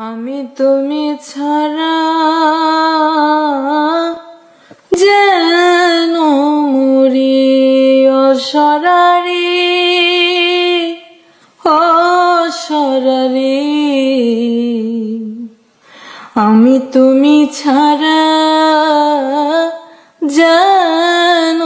আমি তুমি ছাড়া যেন মরি অসরারি অসরারি। আমি তুমি ছাড়া যেন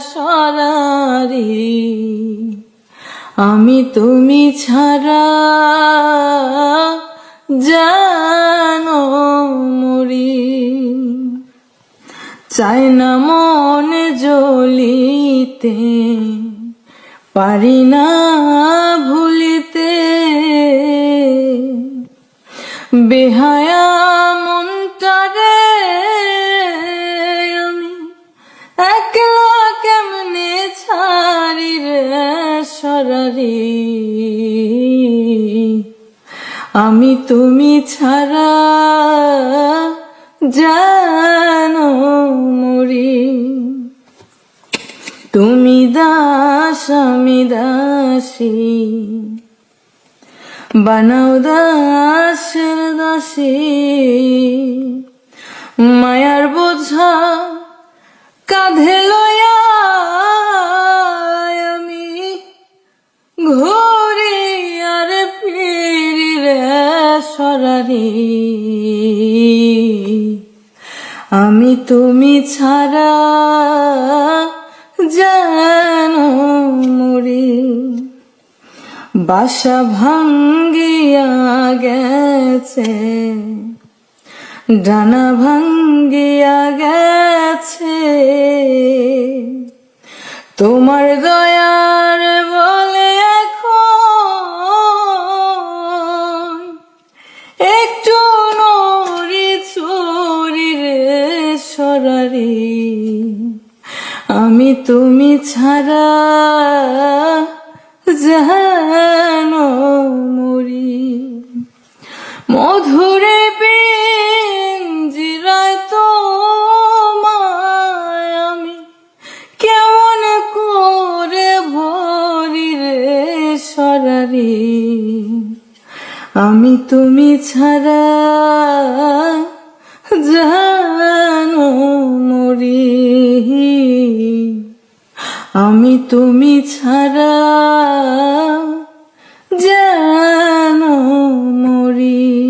সরারি আমি তুমি ছাড়া জানো মরি। চাই না মনে জ্বলিতে পারি না ভুলিতে। বেহায়া সরারি আমি তুমি ছাড়া জানো মরি। তুমি দাস, আমি দাসী। বানাও দাসের দাসী। মায়ার বোঝা আমি তুমি ছাড়া যেন মরি। বাসা ভাঙ্গিয়া গেছে ডানা ভাঙ্গিয়া সরারি আমি তুমি ছাড়া জানো মরি। মধুরে আমি কেমন ভরি রে সরারি। আমি তুমি ছাড়া জানো মরি আমি তুমি ছাড়া জানো মরি